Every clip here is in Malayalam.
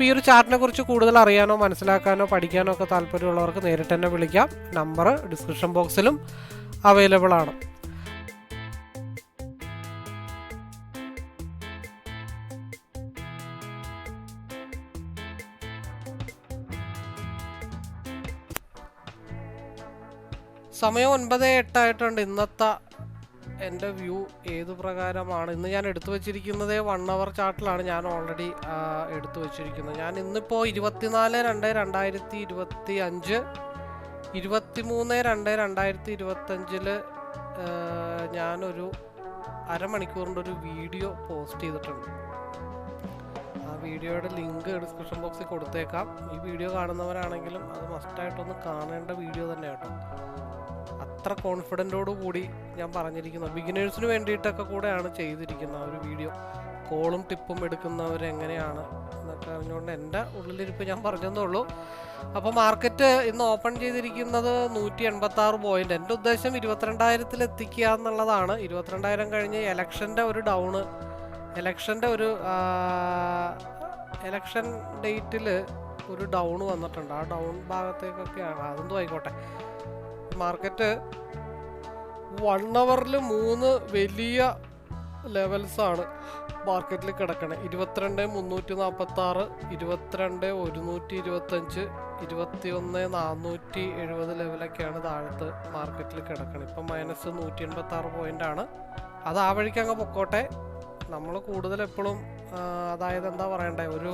അപ്പോൾ ഈ ഒരു ചാർട്ടിനെ കുറിച്ച് കൂടുതൽ അറിയാനോ മനസ്സിലാക്കാനോ പഠിക്കാനോ ഒക്കെ താല്പര്യമുള്ളവർക്ക് നേരിട്ട് തന്നെ വിളിക്കാം. നമ്പർ ഡിസ്ക്രിപ്ഷൻ ബോക്സിലും അവൈലബിൾ ആണ്. സമയം ഒൻപത് എട്ടായിട്ടുണ്ട്. ഇന്നത്തെ എന്റെ വ്യൂ ഏത് പ്രകാരമാണ്? ഇന്ന് ഞാൻ എടുത്തു വെച്ചിരിക്കുന്നത് വൺ അവർ ചാർട്ടിലാണ് ഞാൻ ഓൾറെഡി എടുത്തു വെച്ചിരിക്കുന്നത്. ഞാൻ ഇന്നിപ്പോൾ ഇരുപത്തിനാല് രണ്ട് രണ്ടായിരത്തി ഇരുപത്തി അഞ്ച് ഇരുപത്തി മൂന്ന് രണ്ട് രണ്ടായിരത്തി ഇരുപത്തഞ്ചിൽ ഞാനൊരു അരമണിക്കൂറിന്റെ ഒരു വീഡിയോ പോസ്റ്റ് ചെയ്തിട്ടുണ്ട്. ആ വീഡിയോയുടെ ലിങ്ക് ഡിസ്ക്രിപ്ഷൻ ബോക്സിൽ കൊടുത്തേക്കാം. ഈ വീഡിയോ കാണുന്നവരാണെങ്കിലും അത് മസ്റ്റായിട്ടൊന്ന് കാണേണ്ട വീഡിയോ തന്നെ കേട്ടോ അത്ര കോൺഫിഡന്റോടു കൂടി ഞാൻ പറഞ്ഞിരിക്കുന്നത് ബിഗിനേഴ്സിന് വേണ്ടിയിട്ടൊക്കെ കൂടെയാണ് ചെയ്തിരിക്കുന്ന ഒരു വീഡിയോ കോളും ടിപ്പും എടുക്കുന്നവർ എങ്ങനെയാണ് എന്നൊക്കെ അറിഞ്ഞുകൊണ്ട് എന്റെ ഉള്ളിലിരിപ്പ് ഞാൻ പറഞ്ഞതേ ഉള്ളൂ. അപ്പോൾ മാർക്കറ്റ് ഇന്ന് ഓപ്പൺ ചെയ്തിരിക്കുന്നത് നൂറ്റി എൺപത്തി ആറ് പോയിന്റ് എന്റെ ഉദ്ദേശം ഇരുപത്തിരണ്ടായിരത്തിൽ എത്തിക്കുക എന്നുള്ളതാണ്. ഇരുപത്തിരണ്ടായിരം കഴിഞ്ഞ് എലക്ഷന്റെ ഒരു ഡൗണ് എലക്ഷന്റെ ഒരു എലക്ഷൻ ഡേറ്റിൽ ഒരു ഡൗൺ വന്നിട്ടുണ്ട്. ആ ഡൗൺ ഭാഗത്തേക്കൊക്കെയാണ്. അതെന്തോ ആയിക്കോട്ടെ. മാർക്കറ്റ് വൺ അവറിൽ മൂന്ന് വലിയ ലെവൽസാണ് മാർക്കറ്റിൽ കിടക്കണേ. ഇരുപത്തിരണ്ട് മുന്നൂറ്റി നാൽപ്പത്തി ആറ് ഇരുപത്തിരണ്ട് ഒരുന്നൂറ്റി ഇരുപത്തഞ്ച് ഇരുപത്തി ഒന്ന് നാനൂറ്റി എഴുപത് ലെവലൊക്കെയാണ് താഴത്ത് മാർക്കറ്റിൽ കിടക്കണത് ഇപ്പം മൈനസ് നൂറ്റി എൺപത്തി ആറ് പോയിന്റ് ആണ്. അത് ആ വഴിക്ക് അങ്ങ് പൊക്കോട്ടെ. നമ്മൾ കൂടുതൽ എപ്പോഴും അതായത് എന്താ പറയണ്ടേ? ഒരു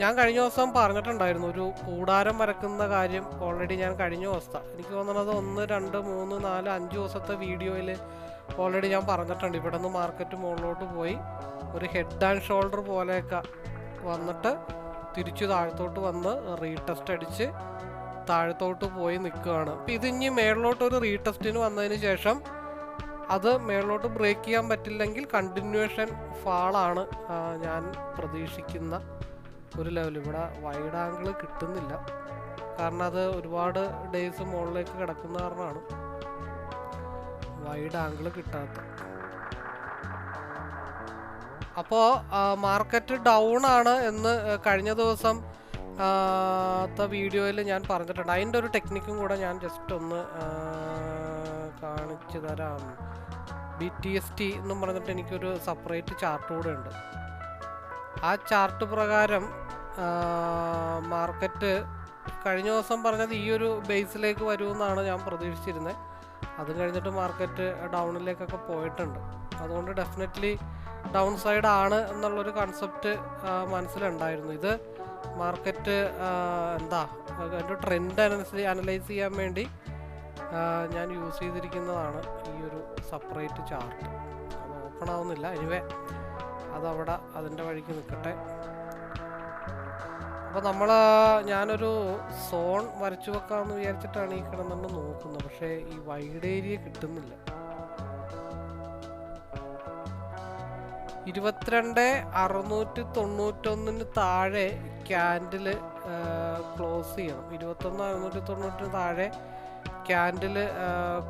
ഞാൻ കഴിഞ്ഞ ദിവസം പറഞ്ഞിട്ടുണ്ടായിരുന്നു ഒരു കൂടാരം വരക്കുന്ന കാര്യം ഓൾറെഡി ഞാൻ കഴിഞ്ഞ ദിവസം എനിക്ക് തോന്നുന്നത് ഒന്ന് രണ്ട് മൂന്ന് നാല് അഞ്ച് ദിവസത്തെ വീഡിയോയിൽ ഓൾറെഡി ഞാൻ പറഞ്ഞിട്ടുണ്ട്. ഇവിടെ നിന്ന് മാർക്കറ്റ് മുകളിലോട്ട് പോയി ഒരു ഹെഡ് ആൻഡ് ഷോൾഡർ പോലെയൊക്കെ വന്നിട്ട് തിരിച്ചു താഴത്തോട്ട് വന്ന് റീടെസ്റ്റ് അടിച്ച് താഴത്തോട്ട് പോയി നിൽക്കുകയാണ്. അപ്പം ഇതിഞ്ഞി മേളിലോട്ട് ഒരു റീടെസ്റ്റിന് വന്നതിന് ശേഷം അത് മേളിലോട്ട് ബ്രേക്ക് ചെയ്യാൻ പറ്റില്ലെങ്കിൽ കണ്ടിന്യൂഷൻ ഫാളാണ് ഞാൻ പ്രതീക്ഷിക്കുന്ന ഒരു ലെവൽ ഇവിടെ വൈഡ് ആംഗിൾ കിട്ടുന്നില്ല. കാരണം അത് ഒരുപാട് ഡേയ്സ് മുകളിലേക്ക് കിടക്കുന്ന കാരണമാണ്. വൈഡ് ആംഗിൾ കിട്ടാത്ത. അപ്പോൾ മാർക്കറ്റ് ഡൗൺ ആണ് എന്ന് കഴിഞ്ഞ ദിവസം വീഡിയോയിൽ ഞാൻ പറഞ്ഞിട്ടുണ്ട്. അതിന്റെ ഒരു ടെക്നിക്കും കൂടെ ഞാൻ ജസ്റ്റ് ഒന്ന് കാണിച്ചു തരാം. ബി ടി എസ് ടി എന്നും പറഞ്ഞിട്ട് എനിക്കൊരു സെപ്പറേറ്റ് ചാർട്ട് കൂടെ ഉണ്ട്. ആ ചാർട്ട് പ്രകാരം മാർക്കറ്റ് കഴിഞ്ഞ ദിവസം പറഞ്ഞത് ഈ ഒരു ബേസിലേക്ക് വരുമെന്നാണ് ഞാൻ പ്രതീക്ഷിച്ചിരുന്നത് അത് കഴിഞ്ഞിട്ട് മാർക്കറ്റ് ഡൗണിലേക്കൊക്കെ പോയിട്ടുണ്ട്. അതുകൊണ്ട് ഡെഫിനറ്റ്ലി ഡൗൺ സൈഡ് ആണ് എന്നുള്ളൊരു കൺസെപ്റ്റ് മനസ്സിലുണ്ടായിരുന്നു. ഇത് മാർക്കറ്റ് എന്താ അതിന്റെ ട്രെൻഡ് അനുസരിച്ച് അനലൈസ് ചെയ്യാൻ വേണ്ടി ഞാൻ യൂസ് ചെയ്തിരിക്കുന്നതാണ് ഈ ഒരു സെപ്പറേറ്റ് ചാർട്ട്. ഓപ്പൺ ആവുന്നില്ല. എനിവേ അതവിടെ അതിന്റെ വഴിക്ക് നിൽക്കട്ടെ. അപ്പോൾ നമ്മൾ ഞാനൊരു സോൺ വരച്ചു വെക്കാമെന്ന് വിചാരിച്ചിട്ടാണ് ഈ കിടന്നുകൊണ്ട് നോക്കുന്നത്. പക്ഷേ ഈ വൈഡ് ഏരിയ കിട്ടുന്നില്ല. ഇരുപത്തിരണ്ട് അറുന്നൂറ്റി തൊണ്ണൂറ്റൊന്നിന് താഴെ ക്യാൻഡിൽ ക്ലോസ് ചെയ്യണം. ഇരുപത്തൊന്ന് അറുന്നൂറ്റി തൊണ്ണൂറ്റിന് താഴെ ക്യാൻഡിൽ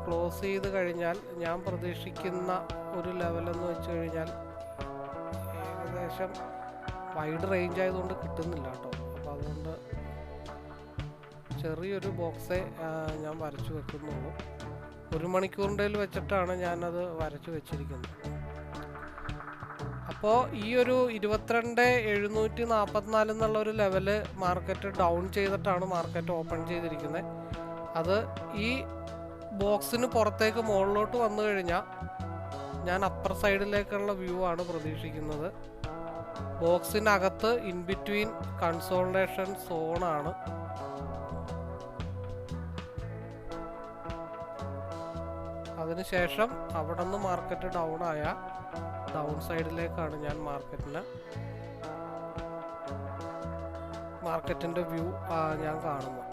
ക്ലോസ് ചെയ്ത് കഴിഞ്ഞാൽ ഞാൻ പ്രതീക്ഷിക്കുന്ന ഒരു ലെവലെന്ന് വെച്ച് കഴിഞ്ഞാൽ ഏകദേശം വൈഡ് റേഞ്ച് ആയതുകൊണ്ട് കിട്ടുന്നില്ല കേട്ടോ. അപ്പോൾ അതുകൊണ്ട് ചെറിയൊരു ബോക്സേ ഞാൻ വരച്ചു വെക്കുന്നുള്ളൂ. ഒരു മണിക്കൂറിന്റെ വെച്ചിട്ടാണ് ഞാനത് വരച്ചു വെച്ചിരിക്കുന്നത്. അപ്പോൾ ഈ ഒരു ഇരുപത്തിരണ്ട് എഴുന്നൂറ്റി നാൽപ്പത്തിനാല് എന്നുള്ള ഒരു ലെവൽ മാർക്കറ്റ് ഡൗൺ ചെയ്തിട്ടാണ് മാർക്കറ്റ് ഓപ്പൺ ചെയ്തിരിക്കുന്നത് അത് ഈ ബോക്സിന് പുറത്തേക്ക് മുകളിലോട്ട് വന്നു കഴിഞ്ഞാൽ ഞാൻ അപ്പർ സൈഡിലേക്കുള്ള വ്യൂ ആണ് പ്രതീക്ഷിക്കുന്നത്. ബോക്സിനകത്ത് ഇൻ ബിറ്റ്വീൻ കൺസോൾട്ടേഷൻ സോണാണ്. അതിനുശേഷം അവിടെ നിന്ന് മാർക്കറ്റ് ഡൗൺ ആയ ഡൗൺ സൈഡിലേക്കാണ് ഞാൻ മാർക്കറ്റിന് മാർക്കറ്റിന്റെ വ്യൂ ഞാൻ കാണുന്നത്.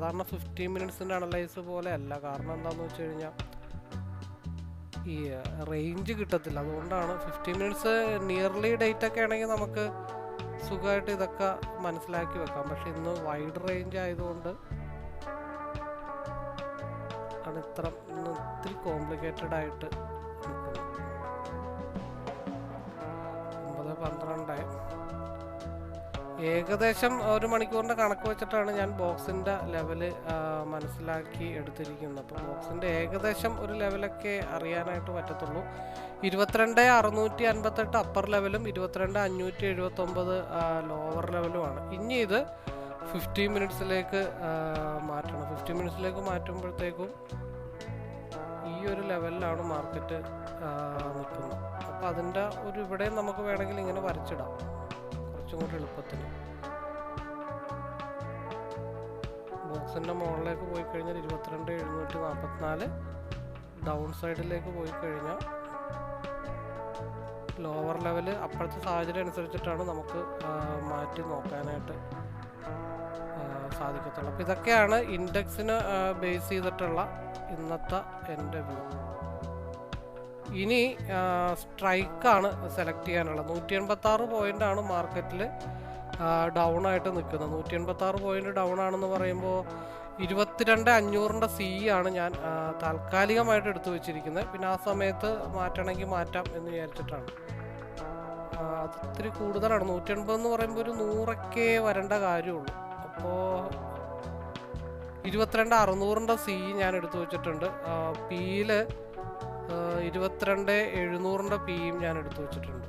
സാധാരണ ഫിഫ്റ്റീൻ മിനിറ്റ്സിന്റെ അനലൈസ് പോലെ അല്ല. കാരണം എന്താണെന്ന് വെച്ച് കഴിഞ്ഞാൽ ഈ റേഞ്ച് കിട്ടത്തില്ല. അതുകൊണ്ടാണ് ഫിഫ്റ്റീൻ മിനിറ്റ്സ് നിയർലി ഡേറ്റ് ഒക്കെ ആണെങ്കിൽ നമുക്ക് സുഖമായിട്ട് ഇതൊക്കെ മനസ്സിലാക്കി വെക്കാം. പക്ഷെ ഇന്ന് വൈഡ് റേഞ്ച് ആയതുകൊണ്ട് ആണ് ഇത്ര ഇന്ന് ഒത്തിരി കോംപ്ലിക്കേറ്റഡ് ആയിട്ട് നിൽക്കുന്നത്. ഒമ്പത് പന്ത്രണ്ട് ഏകദേശം ഒരു മണിക്കൂറിന്റെ കണക്ക് വെച്ചിട്ടാണ് ഞാൻ ബോക്സിന്റെ ലെവൽ മനസ്സിലാക്കി എടുത്തിരിക്കുന്നത്. അപ്പോൾ ബോക്സിന്റെ ഏകദേശം ഒരു ലെവലൊക്കെ അറിയാനായിട്ട് പറ്റത്തുള്ളൂ. ഇരുപത്തിരണ്ട് അറുന്നൂറ്റി അൻപത്തെട്ട് അപ്പർ ലെവലും ഇരുപത്തിരണ്ട് അഞ്ഞൂറ്റി എഴുപത്തൊമ്പത് ലോവർ ലെവലുമാണ് ഇനി ഇത് ഫിഫ്റ്റി മിനിറ്റ്സിലേക്ക് മാറ്റണം. ഫിഫ്റ്റി മിനിറ്റ്സിലേക്ക് മാറ്റുമ്പോഴത്തേക്കും ഈ ഒരു ലെവലിലാണ് മാർക്കറ്റ് നിൽക്കുന്നത്. അപ്പോൾ അതിന്റെ ഒരു ഇവിടെ നമുക്ക് വേണമെങ്കിൽ ഇങ്ങനെ വരച്ചിടാം. കുറച്ചും കൂടി എളുപ്പത്തിൽ. ബോക്സിന്റെ മുകളിലേക്ക് പോയി കഴിഞ്ഞാൽ ഇരുപത്തിരണ്ട് എഴുന്നൂറ്റി നാൽപ്പത്തിനാല് ഡൗൺ സൈഡിലേക്ക് പോയി കഴിഞ്ഞാൽ ലോവർ ലെവൽ അപ്പോഴത്തെ സാഹചര്യം അനുസരിച്ചിട്ടാണ് നമുക്ക് മാറ്റി നോക്കാനായിട്ട് സാധിക്കത്തുള്ളൂ. അപ്പോൾ ഇതൊക്കെയാണ് ഇൻഡെക്സിന് ബേസ് ചെയ്തിട്ടുള്ള ഇന്നത്തെ എന്റെ വ്യൂ. ഇനി സ്ട്രൈക്കാണ് സെലക്ട് ചെയ്യാനുള്ളത്. നൂറ്റി എൺപത്തി ആറ് പോയിന്റ് ആണ് മാർക്കറ്റിൽ ഡൗൺ ആയിട്ട് നിൽക്കുന്നത്. നൂറ്റി എൺപത്തി ആറ് പോയിന്റ് ഡൗൺ ആണെന്ന് പറയുമ്പോൾ ഇരുപത്തിരണ്ട് അഞ്ഞൂറിന്റെ സി ആണ് ഞാൻ താൽക്കാലികമായിട്ട് എടുത്തു വെച്ചിരിക്കുന്നത്. പിന്നെ ആ സമയത്ത് മാറ്റണമെങ്കിൽ മാറ്റാം എന്ന് വിചാരിച്ചിട്ടാണ്. അത് ഇത്തിരി കൂടുതലാണ്. നൂറ്റി എൺപത് എന്ന് പറയുമ്പോൾ ഒരു നൂറൊക്കെ വരേണ്ട കാര്യമുള്ളൂ. അപ്പോൾ ഇരുപത്തിരണ്ട് അറുന്നൂറിന്റെ സി ഞാൻ എടുത്തു വെച്ചിട്ടുണ്ട്. പിയിൽ ഇരുപത്തിരണ്ട് എഴുന്നൂറിന്റെ പിയും ഞാൻ എടുത്തു വെച്ചിട്ടുണ്ട്.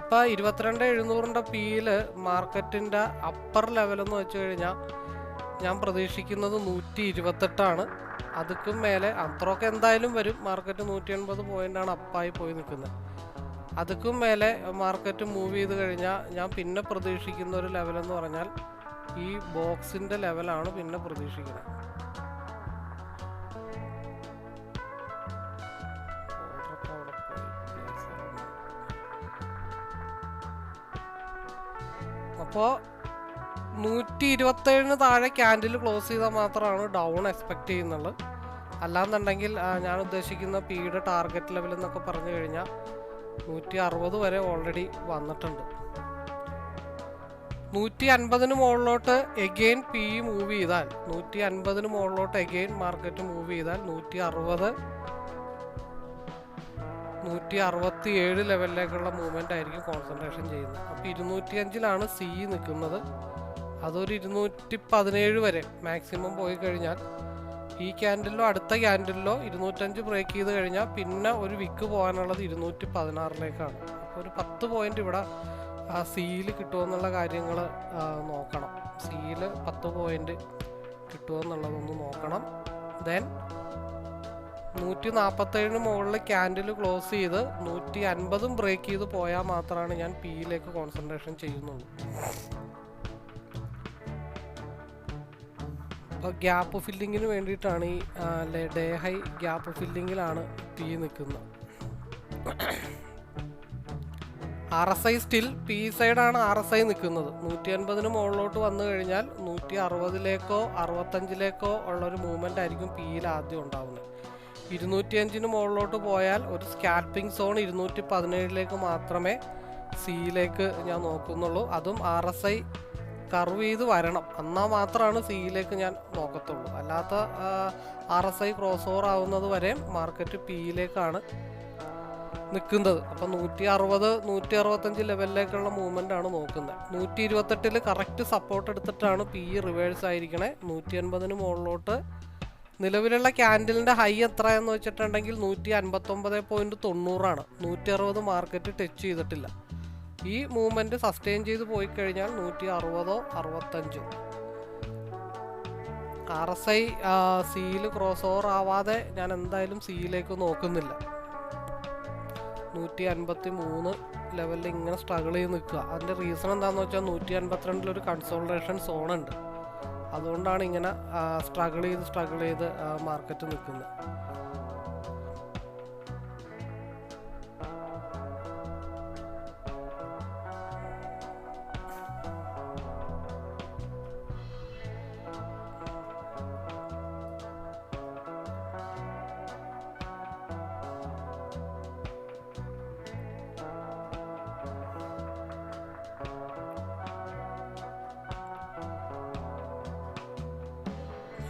അപ്പോൾ ഇരുപത്തിരണ്ട് എഴുന്നൂറിന്റെ പിയിൽ മാർക്കറ്റിന്റെ അപ്പർ ലെവലെന്ന് വെച്ച് കഴിഞ്ഞാൽ ഞാൻ പ്രതീക്ഷിക്കുന്നത് നൂറ്റി ഇരുപത്തെട്ടാണ് അതുക്കും മേലെ അത്രയൊക്കെ എന്തായാലും വരും. മാർക്കറ്റ് നൂറ്റി എൺപത് പോയിന്റാണ് അപ്പായി പോയി നിൽക്കുന്നത്. അതുക്കും മേലെ മാർക്കറ്റ് മൂവ് ചെയ്ത് കഴിഞ്ഞാൽ ഞാൻ പിന്നെ പ്രതീക്ഷിക്കുന്ന ഒരു ലെവലെന്ന് പറഞ്ഞാൽ ഈ ബോക്സിന്റെ ലെവലാണ് പിന്നെ പ്രതീക്ഷിക്കുന്നത്. അപ്പോൾ നൂറ്റി ഇരുപത്തേഴിന് താഴെ ക്യാൻഡിൽ ക്ലോസ് ചെയ്താൽ മാത്രമാണ് ഡൗൺ എക്സ്പെക്റ്റ് ചെയ്യുന്നത്. അല്ലാന്നുണ്ടെങ്കിൽ ഞാൻ ഉദ്ദേശിക്കുന്ന പിയുടെ ടാർഗറ്റ് ലെവൽ എന്നൊക്കെ പറഞ്ഞു കഴിഞ്ഞാൽ നൂറ്റി അറുപത് വരെ ഓൾറെഡി വന്നിട്ടുണ്ട്. നൂറ്റി അൻപതിന് മുകളിലോട്ട് എഗെയിൻ പി മൂവ് ചെയ്താൽ നൂറ്റി അൻപതിന് മുകളിലോട്ട് എഗെയിൻ മാർക്കറ്റ് മൂവ് ചെയ്താൽ നൂറ്റി അറുപത് നൂറ്റി അറുപത്തി ഏഴ് ലെവലിലേക്കുള്ള മൂവ്മെന്റ് ആയിരിക്കും കോൺസെൻട്രേഷൻ ചെയ്യുന്നത്. അപ്പോൾ ഇരുന്നൂറ്റി അഞ്ചിലാണ് സി നിൽക്കുന്നത്. അതൊരു ഇരുന്നൂറ്റി പതിനേഴ് വരെ മാക്സിമം പോയി കഴിഞ്ഞാൽ ഈ ക്യാൻഡിലോ അടുത്ത ക്യാൻഡിലോ ഇരുന്നൂറ്റഞ്ച് ബ്രേക്ക് ചെയ്ത് കഴിഞ്ഞാൽ പിന്നെ ഒരു വിക്ക് പോകാനുള്ളത് ഇരുന്നൂറ്റി പതിനാറിലേക്കാണ് അപ്പോൾ ഒരു പത്ത് പോയിന്റ് ഇവിടെ ആ സിയിൽ കിട്ടുമെന്നുള്ള കാര്യങ്ങൾ നോക്കണം. സിയിൽ പത്ത് പോയിന്റ് കിട്ടുമെന്നുള്ളതൊന്ന് നോക്കണം. ദെൻ നൂറ്റി നാൽപ്പത്തേഴിന് മുകളിൽ ക്യാൻഡിൽ ക്ലോസ് ചെയ്ത് നൂറ്റി അൻപതും ബ്രേക്ക് ചെയ്ത് പോയാൽ മാത്രമാണ് ഞാൻ പിയിലേക്ക് കോൺസെൻട്രേഷൻ ചെയ്യുന്നുള്ളൂ. അപ്പോൾ ഗ്യാപ്പ് ഫില്ലിങ്ങിന് വേണ്ടിയിട്ടാണ് ഈ ഡേ ഹൈ ഗ്യാപ്പ് ഫില്ലിങ്ങിലാണ് പി നിൽക്കുന്നത്. R S I still P സൈഡാണ് ആർ എസ് ഐ നിൽക്കുന്നത്. നൂറ്റി അൻപതിന് മുകളിലോട്ട് വന്നു കഴിഞ്ഞാൽ നൂറ്റി അറുപതിലേക്കോ അറുപത്തഞ്ചിലേക്കോ ഉള്ളൊരു മൂവ്മെന്റ് ആയിരിക്കും പിയിൽ ആദ്യം ഉണ്ടാവുന്നത്. ഇരുന്നൂറ്റി അഞ്ചിന് മുകളിലോട്ട് പോയാൽ ഒരു സ്കാൽപ്പിംഗ് സോൺ ഇരുന്നൂറ്റി പതിനേഴിലേക്ക് മാത്രമേ സിയിലേക്ക് ഞാൻ നോക്കുന്നുള്ളൂ. അതും ആർ എസ് ഐ കർവ് ചെയ്ത് വരണം. എന്നാൽ മാത്രമാണ് സിയിലേക്ക് ഞാൻ നോക്കത്തുള്ളൂ. അല്ലാത്ത R S I cross over ആവുന്നത് വരെ മാർക്കറ്റ് പിയിലേക്കാണ് നിൽക്കുന്നത്. അപ്പം നൂറ്റി അറുപത് നൂറ്റി അറുപത്തഞ്ച് ലെവലിലേക്കുള്ള മൂവ്മെന്റ് ആണ് നോക്കുന്നത്. നൂറ്റി ഇരുപത്തെട്ടിൽ കറക്റ്റ് സപ്പോർട്ട് എടുത്തിട്ടാണ് പി ഇ റിവേഴ്സ് ആയിരിക്കണേ. നൂറ്റി അൻപതിന് മുകളിലോട്ട് നിലവിലുള്ള ക്യാൻഡിലിന്റെ ഹൈ എത്ര എന്ന് വെച്ചിട്ടുണ്ടെങ്കിൽ നൂറ്റി അൻപത്തൊമ്പത് പോയിന്റ് തൊണ്ണൂറാണ്. നൂറ്റി അറുപത് മാർക്കറ്റ് ടച്ച് ചെയ്തിട്ടില്ല. ഈ മൂവ്മെന്റ് സസ്റ്റെയിൻ ചെയ്ത് പോയി കഴിഞ്ഞാൽ നൂറ്റി അറുപതോ അറുപത്തഞ്ചോ. ആർ എസ് ഐ സിയിൽ ക്രോസ് ഓവർ ആവാതെ ഞാൻ എന്തായാലും സിയിലേക്ക് നോക്കുന്നില്ല. നൂറ്റി അൻപത്തി മൂന്ന് ലെവലിൽ ഇങ്ങനെ സ്ട്രഗിൾ ചെയ്ത് നിൽക്കുക. അതിന്റെ റീസൺ എന്താണെന്ന് വെച്ചാൽ നൂറ്റി അൻപത്തിരണ്ടിലൊരു കൺസോൾട്ടേഷൻ സോൺ ഉണ്ട് അതുകൊണ്ടാണ് ഇങ്ങനെ സ്ട്രഗിൾ ചെയ്ത് സ്ട്രഗിൾ ചെയ്ത് മാർക്കറ്റ് നിൽക്കുന്നത്.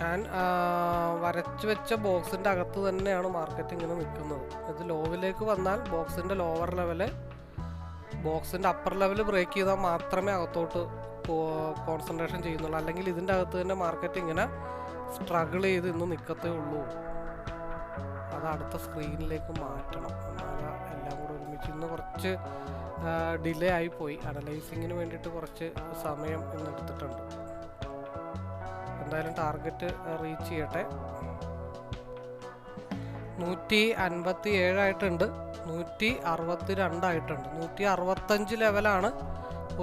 ഞാൻ വരച്ചു വെച്ച ബോക്സിന്റെ അകത്ത് തന്നെയാണ് മാർക്കറ്റ് ഇങ്ങനെ നിൽക്കുന്നത്. ഇത് ലോവിലേക്ക് വന്നാൽ ബോക്സിന്റെ ലോവർ ലെവൽ ബോക്സിന്റെ അപ്പർ ലെവൽ ബ്രേക്ക് ചെയ്താൽ മാത്രമേ അകത്തോട്ട് കോൺസെൻട്രേഷൻ ചെയ്യുന്നുള്ളൂ. അല്ലെങ്കിൽ ഇതിന്റെ അകത്ത് തന്നെ മാർക്കറ്റ് ഇങ്ങനെ സ്ട്രഗിൾ ചെയ്ത് ഇന്ന് നിൽക്കത്തേ ഉള്ളൂ. അത് അടുത്ത സ്ക്രീനിലേക്ക് മാറ്റണം. എന്നാലാ എല്ലാം കൂടെ ഒരുമിച്ച് ഇന്ന് കുറച്ച് ഡിലേ ആയിപ്പോയി അനലൈസിങ്ങിന് വേണ്ടിയിട്ട് കുറച്ച് സമയം ഇന്ന് എടുത്തിട്ടുണ്ട്. എന്തായാലും ടാർഗറ്റ് റീച്ച് ചെയ്യട്ടെ. നൂറ്റി അൻപത്തി ഏഴായിട്ടുണ്ട് നൂറ്റി അറുപത്തി രണ്ടായിട്ടുണ്ട് നൂറ്റി അറുപത്തഞ്ച് ലെവലാണ്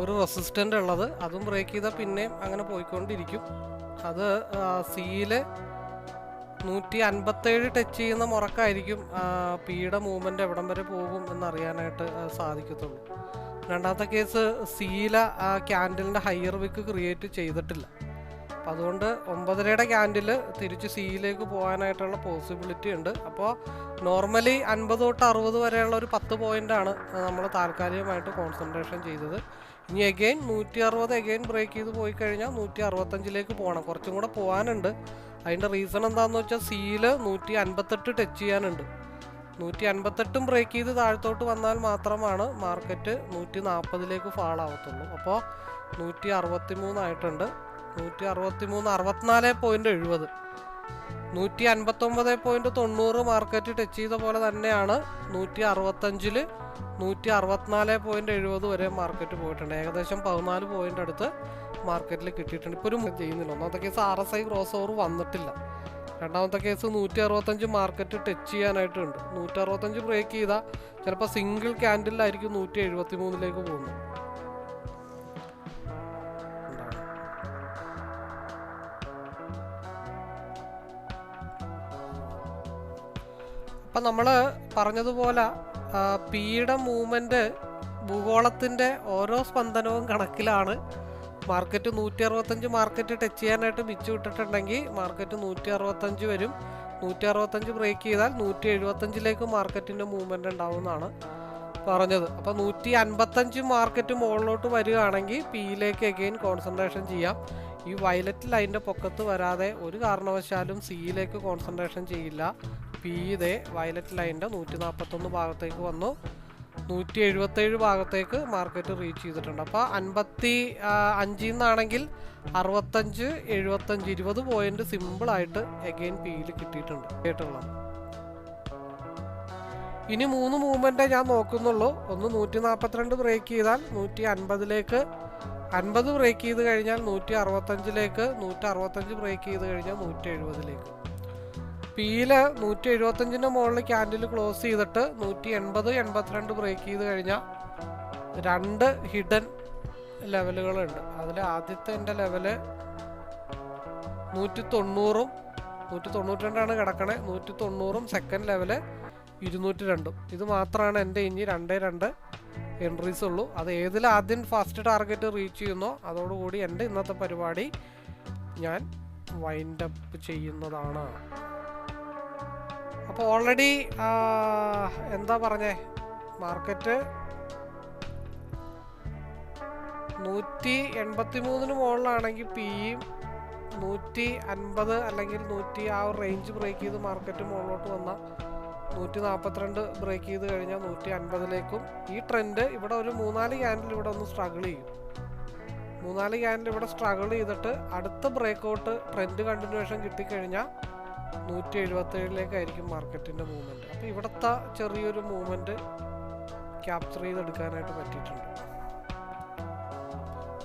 ഒരു റെസിസ്റ്റന്റ് ഉള്ളത്. അതും ബ്രേക്ക് ചെയ്താൽ പിന്നെയും അങ്ങനെ പോയിക്കൊണ്ടിരിക്കും. അത് സിയിൽ നൂറ്റി അൻപത്തേഴ് ടച്ച് ചെയ്യുന്ന മുറക്കായിരിക്കും പിയുടെ മൂവ്മെന്റ് എവിടം വരെ പോകും എന്നറിയാനായിട്ട് സാധിക്കത്തുള്ളൂ. രണ്ടാമത്തെ കേസ് സീല ക്യാൻഡലിന്റെ ഹയർ വിക്ക് ക്രിയേറ്റ് ചെയ്തിട്ടില്ല. അപ്പം അതുകൊണ്ട് ഒമ്പതരയുടെ ക്യാൻഡിൽ തിരിച്ച് സിയിലേക്ക് പോകാനായിട്ടുള്ള പോസിബിലിറ്റി ഉണ്ട്. അപ്പോൾ നോർമലി അൻപത് തൊട്ട് അറുപത് വരെയുള്ള ഒരു പത്ത് പോയിന്റാണ് നമ്മൾ താൽക്കാലികമായിട്ട് കോൺസെൻട്രേഷൻ ചെയ്തത്. ഇനി എഗെയിൻ നൂറ്റി അറുപത് എഗെയിൻ ബ്രേക്ക് ചെയ്ത് പോയി കഴിഞ്ഞാൽ നൂറ്റി അറുപത്തഞ്ചിലേക്ക് പോകണം. കുറച്ചും കൂടെ പോകാനുണ്ട്. അതിന്റെ റീസൺ എന്താണെന്ന് വെച്ചാൽ സിയിൽ നൂറ്റി അൻപത്തെട്ട് ടച്ച് ചെയ്യാനുണ്ട്. നൂറ്റി അൻപത്തെട്ടും ബ്രേക്ക് ചെയ്ത് താഴത്തോട്ട് വന്നാൽ മാത്രമാണ് മാർക്കറ്റ് നൂറ്റി നാൽപ്പതിലേക്ക് ഫാൾ ആവത്തുള്ളൂ. അപ്പോൾ നൂറ്റി അറുപത്തി മൂന്നായിട്ടുണ്ട് നൂറ്റി അറുപത്തി മൂന്ന് അറുപത്തിനാല് പോയിന്റ് എഴുപത്. നൂറ്റി അൻപത്തൊമ്പത് പോയിന്റ് തൊണ്ണൂറ് മാർക്കറ്റ് ടച്ച് ചെയ്ത പോലെ തന്നെയാണ് നൂറ്റി അറുപത്തഞ്ചിൽ നൂറ്റി അറുപത്തിനാല് പോയിന്റ് എഴുപത് വരെ മാർക്കറ്റ് പോയിട്ടുണ്ട്. ഏകദേശം പതിനാല് പോയിന്റ് അടുത്ത് മാർക്കറ്റിൽ കിട്ടിയിട്ടുണ്ട്. ഇപ്പോൾ ഒരു ചെയ്യുന്നില്ല. ഒന്നാമത്തെ case R S I cross over വന്നിട്ടില്ല. രണ്ടാമത്തെ കേസ് നൂറ്റി അറുപത്തഞ്ച് മാർക്കറ്റ് ടച്ച് ചെയ്യാനായിട്ടുണ്ട്. നൂറ്റി അറുപത്തഞ്ച് ബ്രേക്ക് ചെയ്താൽ ചിലപ്പോൾ സിംഗിൾ ക്യാൻഡിലായിരിക്കും നൂറ്റി എഴുപത്തി മൂന്നിലേക്ക് പോകുന്നത്. അപ്പം നമ്മൾ പറഞ്ഞതുപോലെ പിയുടെ മൂവ്മെന്റ് ഭൂഗോളത്തിന്റെ ഓരോ സ്പന്ദനവും കണക്കിലാണ്. മാർക്കറ്റ് നൂറ്റി അറുപത്തഞ്ച് മാർക്കറ്റ് ടച്ച് ചെയ്യാനായിട്ട് മിച്ചു വിട്ടിട്ടുണ്ടെങ്കിൽ മാർക്കറ്റ് നൂറ്റി അറുപത്തഞ്ച് വരും. നൂറ്റി അറുപത്തഞ്ച് ബ്രേക്ക് ചെയ്താൽ നൂറ്റി എഴുപത്തഞ്ചിലേക്ക് മാർക്കറ്റിന്റെ മൂവ്മെന്റ് ഉണ്ടാവുമെന്നാണ് പറഞ്ഞത്. അപ്പോൾ നൂറ്റി അൻപത്തഞ്ച് മാർക്കറ്റ് മുകളിലോട്ട് വരികയാണെങ്കിൽ പിയിലേക്ക് അഗെയിൻ കോൺസെൻട്രേഷൻ ചെയ്യാം. ഈ വയലറ്റ് ലൈന്റെ പൊക്കത്ത് വരാതെ ഒരു കാരണവശാലും സിയിലേക്ക് കോൺസെൻട്രേഷൻ ചെയ്യില്ല. പി ഇതേ വയലറ്റ് ലൈന്റെ നൂറ്റി നാൽപ്പത്തൊന്ന് ഭാഗത്തേക്ക് വന്നു. നൂറ്റി എഴുപത്തേഴ് ഭാഗത്തേക്ക് മാർക്കറ്റ് റീച്ച് ചെയ്തിട്ടുണ്ട്. അപ്പോൾ അൻപത്തി അഞ്ചിൽ നിന്നാണെങ്കിൽ അറുപത്തഞ്ച് എഴുപത്തഞ്ച് ഇരുപത് പോയിന്റ് സിമ്പിളായിട്ട് എഗെയിൻ പിയിൽ കിട്ടിയിട്ടുണ്ട്. കേട്ടുള്ളത് ഇനി മൂന്ന് മൂവ്മെന്റേ ഞാൻ നോക്കുന്നുള്ളൂ. ഒന്ന് നൂറ്റി നാൽപ്പത്തിരണ്ട് ബ്രേക്ക് ചെയ്താൽ നൂറ്റി അൻപതിലേക്ക് അൻപത് ബ്രേക്ക് ചെയ്ത് കഴിഞ്ഞാൽ നൂറ്റി അറുപത്തഞ്ചിലേക്ക് നൂറ്റി അറുപത്തഞ്ച് ബ്രേക്ക് ചെയ്ത് കഴിഞ്ഞാൽ നൂറ്റി എഴുപതിലേക്ക് പിയിൽ നൂറ്റി എഴുപത്തഞ്ചിന്റെ മുകളിൽ ക്യാൻഡിൽ ക്ലോസ് ചെയ്തിട്ട് നൂറ്റി എൺപത് എൺപത്തിരണ്ട് ബ്രേക്ക് ചെയ്ത് കഴിഞ്ഞാൽ രണ്ട് ഹിഡൻ ലെവലുകളുണ്ട്. അതിൽ ആദ്യത്തെ എന്റെ ലെവൽ നൂറ്റി തൊണ്ണൂറും നൂറ്റി തൊണ്ണൂറ്റി രണ്ടാണ് കിടക്കണേ നൂറ്റി തൊണ്ണൂറും സെക്കൻഡ് ലെവൽ ഇരുന്നൂറ്റി രണ്ടും ഇത് മാത്രമാണ് എന്റെ ഇനി രണ്ടേ രണ്ട് എൻട്രീസ് ഉള്ളൂ. അത് ഏതിൽ ആദ്യം ഫസ്റ്റ് ടാർഗറ്റ് റീച്ച് ചെയ്യുന്നോ അതോടുകൂടി എന്റെ ഇന്നത്തെ പരിപാടി ഞാൻ വൈൻഡപ്പ് ചെയ്യുന്നതാണ്. അപ്പോൾ ഓൾറെഡി എന്താ പറഞ്ഞേ? മാർക്കറ്റ് നൂറ്റി എൺപത്തി മൂന്നിന് മുകളിലാണെങ്കിൽ പിയും നൂറ്റി അൻപത് അല്ലെങ്കിൽ നൂറ്റി ആ ഒരു റേഞ്ച് ബ്രേക്ക് ചെയ്ത് മാർക്കറ്റ് മുകളിലോട്ട് വന്നാൽ നൂറ്റി നാൽപ്പത്തിരണ്ട് ബ്രേക്ക് ചെയ്ത് കഴിഞ്ഞാൽ നൂറ്റി അൻപതിലേക്കും. ഈ ട്രെൻഡ് ഇവിടെ ഒരു മൂന്നാൽ ക്യാൻഡിൽ ഇവിടെ ഒന്ന് സ്ട്രഗിൾ ചെയ്യും. മൂന്നാൽ ക്യാൻഡിൽ ഇവിടെ സ്ട്രഗിൾ ചെയ്തിട്ട് അടുത്ത ബ്രേക്ക് ഔട്ട് ട്രെൻഡ് കണ്ടിന്യൂഷൻ കിട്ടിക്കഴിഞ്ഞാൽ നൂറ്റി എഴുപത്തേഴിലേക്കായിരിക്കും മാർക്കറ്റിന്റെ മൂവ്മെന്റ്. അപ്പോൾ ഇവിടുത്തെ ചെറിയൊരു മൂവ്മെന്റ് ക്യാപ്ചർ ചെയ്തെടുക്കാനായിട്ട് പറ്റിയിട്ടുണ്ട്.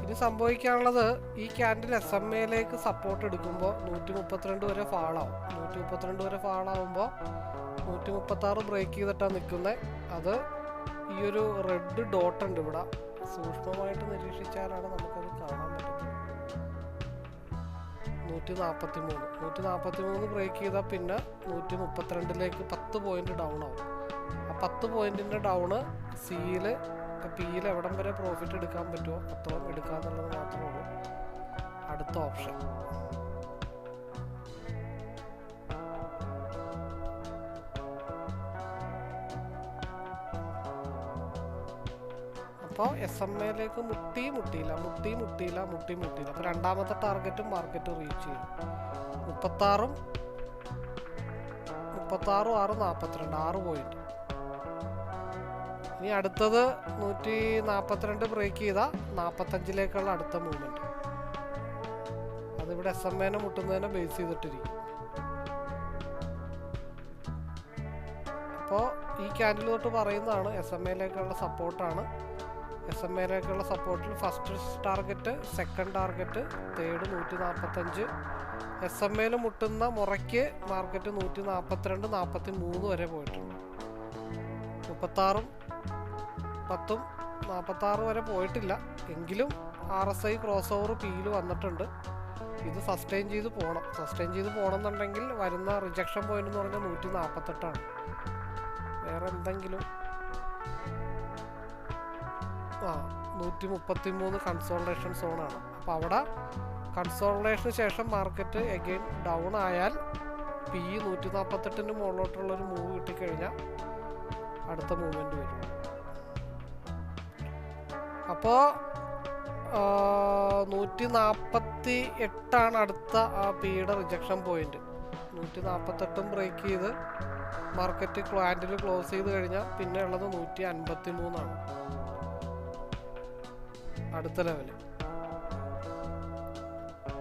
ഇനി സംഭവിക്കാനുള്ളത് ഈ ക്യാൻഡിൽ എസ് എം എയിലേക്ക് സപ്പോർട്ട് എടുക്കുമ്പോൾ നൂറ്റി മുപ്പത്തിരണ്ട് വരെ ഫാളാവും. നൂറ്റി മുപ്പത്തിരണ്ട് വരെ ഫാളാവുമ്പോൾ നൂറ്റി മുപ്പത്താറ് ബ്രേക്ക് ചെയ്തിട്ടാണ് നിൽക്കുന്നത്. അത് ഈ ഒരു റെഡ് ഡോട്ട് ഉണ്ട് ഇവിടെ. സൂക്ഷ്മമായിട്ട് നിരീക്ഷിച്ചാലാണ് നമുക്കത് നൂറ്റി നാൽപ്പത്തി മൂന്ന് നൂറ്റി നാൽപ്പത്തി മൂന്ന് ബ്രേക്ക് ചെയ്താൽ പിന്നെ നൂറ്റി മുപ്പത്തിരണ്ടിലേക്ക് പത്ത് പോയിന്റ് ഡൗൺ ആവും ആ പത്ത് പോയിന്റിന്റെ ഡൗണ് സിയിൽ പിയിൽ എവിടം വരെ പ്രോഫിറ്റ് എടുക്കാൻ പറ്റുമോ അത്രയും എടുക്കാന്നുള്ളത് മാത്രമേ ഉള്ളൂ. അടുത്ത ഓപ്ഷൻ അപ്പോൾ എസ് എം എയിലേക്ക് മുട്ടി മുട്ടിയില്ല മുട്ടി മുട്ടിയില്ല മുട്ടി മുട്ടിയില്ല. അപ്പോൾ രണ്ടാമത്തെ ടാർഗറ്റും മാർക്കറ്റ് റീച്ച് ചെയ്യും. മുപ്പത്താറും മുപ്പത്താറും ആറ് നാൽപ്പത്തിരണ്ട് ആറ് പോയിന്റ് ഇനി അടുത്തത് നൂറ്റി നാൽപ്പത്തിരണ്ട് ബ്രേക്ക് ചെയ്ത നാൽപ്പത്തഞ്ചിലേക്കുള്ള അടുത്ത മൂവ്മെന്റ് അതിവിടെ എസ് എം എനെ മുട്ടുന്നതിനെ ബേസ് ചെയ്തിട്ടിരിക്കും. അപ്പോൾ ഈ ക്യാൻഡിൽ തൊട്ട് പറയുന്നതാണ് എസ് എം എയിലേക്കുള്ള സപ്പോർട്ടാണ് എസ് എം എയിലേക്കുള്ള സപ്പോർട്ടിൽ first target second target third നൂറ്റി നാൽപ്പത്തഞ്ച് എസ് എം എയിൽ മുട്ടുന്ന മുറയ്ക്ക് മാർക്കറ്റ് നൂറ്റി നാൽപ്പത്തിരണ്ട് നാൽപ്പത്തി മൂന്ന് വരെ പോയിട്ടുണ്ട്. മുപ്പത്താറും പത്തും നാൽപ്പത്താറ് വരെ പോയിട്ടില്ല. എങ്കിലും R S I cross over പിയിൽ വന്നിട്ടുണ്ട്. ഇത് സസ്റ്റെയിൻ ചെയ്ത് പോകണം സസ്റ്റെയിൻ ചെയ്ത് പോകണമെന്നുണ്ടെങ്കിൽ വരുന്ന റിജക്ഷൻ പോയിന്റ് എന്ന് പറഞ്ഞാൽ നൂറ്റി നാൽപ്പത്തെട്ടാണ് വേറെ എന്തെങ്കിലും ആ നൂറ്റി മുപ്പത്തി മൂന്ന് കൺസോൾട്ടേഷൻ സോണാണ് അപ്പോൾ അവിടെ കൺസോൾട്ടേഷന് ശേഷം മാർക്കറ്റ് എഗെയിൻ ഡൗൺ ആയാൽ പി നൂറ്റി നാൽപ്പത്തെട്ടിന് മുകളിലോട്ടുള്ളൊരു മൂവ് കിട്ടിക്കഴിഞ്ഞാൽ അടുത്ത മൂവ്മെന്റ് വരും. അപ്പോൾ നൂറ്റി നാൽപ്പത്തി എട്ടാണ് അടുത്ത ആ പിയുടെ റിജക്ഷൻ പോയിന്റ് നൂറ്റി നാൽപ്പത്തെട്ടും ബ്രേക്ക് ചെയ്ത് മാർക്കറ്റ് ക്ലാൻഡിൽ ക്ലോസ് ചെയ്ത് കഴിഞ്ഞാൽ പിന്നെ ഉള്ളത് നൂറ്റി അൻപത്തി മൂന്നാണ് അടുത്ത ലെവൽ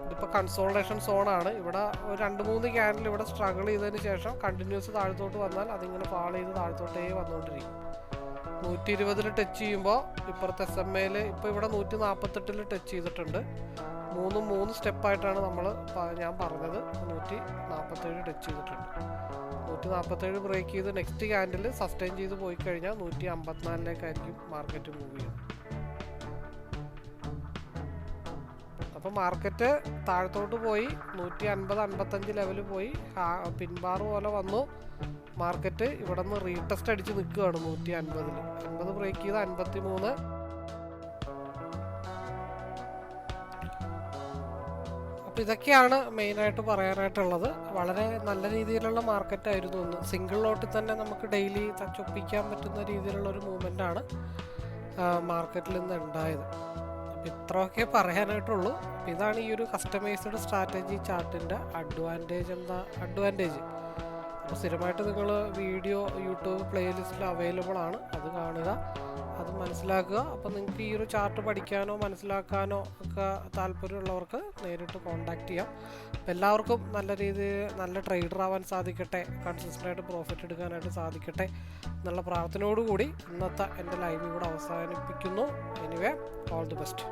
ഇതിപ്പോൾ കൺസോൾട്ടേഷൻ സോണാണ് ഇവിടെ ഒരു രണ്ട് മൂന്ന് ക്യാൻഡിൽ ഇവിടെ സ്ട്രഗിൾ ചെയ്തതിന് ശേഷം കണ്ടിന്യൂസ് താഴത്തോട്ട് വന്നാൽ അതിങ്ങനെ ഫാൾ ചെയ്ത് താഴത്തോട്ടേ വന്നുകൊണ്ടിരിക്കും. നൂറ്റി ഇരുപതിൽ ടച്ച് ചെയ്യുമ്പോൾ ഇപ്പുറത്തെ എസ് എം എയിൽ ഇപ്പോൾ ഇവിടെ നൂറ്റി നാൽപ്പത്തെട്ടിൽ ടച്ച് ചെയ്തിട്ടുണ്ട്. മൂന്ന് മൂന്ന് സ്റ്റെപ്പായിട്ടാണ് നമ്മൾ ഞാൻ പറഞ്ഞത്. നൂറ്റി നാൽപ്പത്തേഴ് ടച്ച് ചെയ്തിട്ടുണ്ട്. നൂറ്റി നാൽപ്പത്തേഴ് ബ്രേക്ക് ചെയ്ത് നെക്സ്റ്റ് ക്യാൻഡിൽ സസ്റ്റെയിൻ ചെയ്ത് പോയി കഴിഞ്ഞാൽ നൂറ്റി അമ്പത്തിനാലിലേക്കായിരിക്കും മാർക്കറ്റ് മൂവ് ചെയ്യുന്നത്. അപ്പോൾ മാർക്കറ്റ് താഴത്തോട്ട് പോയി. നൂറ്റി അൻപത് അൻപത്തഞ്ച് ലെവൽ പോയി. പിൻബാർ പോലെ വന്നു. മാർക്കറ്റ് ഇവിടെ നിന്ന് റീടെസ്റ്റ് അടിച്ച് നിൽക്കുകയാണ് നൂറ്റി അൻപതിൽ അൻപത് ബ്രേക്ക് ചെയ്ത് അൻപത്തി മൂന്ന് അപ്പം ഇതൊക്കെയാണ് മെയിനായിട്ട് പറയാനായിട്ടുള്ളത്. വളരെ നല്ല രീതിയിലുള്ള മാർക്കറ്റ് ആയിരുന്നു സിംഗിൾ ലോട്ടിൽ തന്നെ നമുക്ക് ഡെയിലി തച്ചൊപ്പിക്കാൻ പറ്റുന്ന രീതിയിലുള്ള ഒരു മൂവ്മെന്റ് ആണ് മാർക്കറ്റിൽ നിന്ന് ഉണ്ടായത്. ഇത്രയൊക്കെ പറയാനായിട്ടുള്ളൂ. ഇതാണ് ഈ ഒരു കസ്റ്റമൈസ്ഡ് സ്ട്രാറ്റജി ചാർട്ടിന്റെ അഡ്വാന്റേജ് എന്ന അഡ്വാന്റേജ് അപ്പോൾ സ്ഥിരമായിട്ട് നിങ്ങൾ വീഡിയോ യൂട്യൂബ് പ്ലേലിസ്റ്റിൽ അവൈലബിൾ ആണ്. അത് കാണുക. അത് മനസ്സിലാക്കുക. അപ്പോൾ നിങ്ങൾക്ക് ഈ ഒരു ചാർട്ട് പഠിക്കാനോ മനസ്സിലാക്കാനോ ഒക്കെ താല്പര്യമുള്ളവർക്ക് നേരിട്ട് കോൺടാക്റ്റ് ചെയ്യാം. അപ്പം എല്ലാവർക്കും നല്ല രീതിയിൽ നല്ല ട്രേഡർ ആവാൻ സാധിക്കട്ടെ കൺസിസ്റ്റന്റ് ആയിട്ട് പ്രോഫിറ്റ് എടുക്കാനായിട്ട് സാധിക്കട്ടെ എന്നുള്ള പ്രാർത്ഥനയോടുകൂടി ഇന്നത്തെ എന്റെ ലൈവ് ഇവിടെ അവസാനിപ്പിക്കുന്നു. Anyway all the best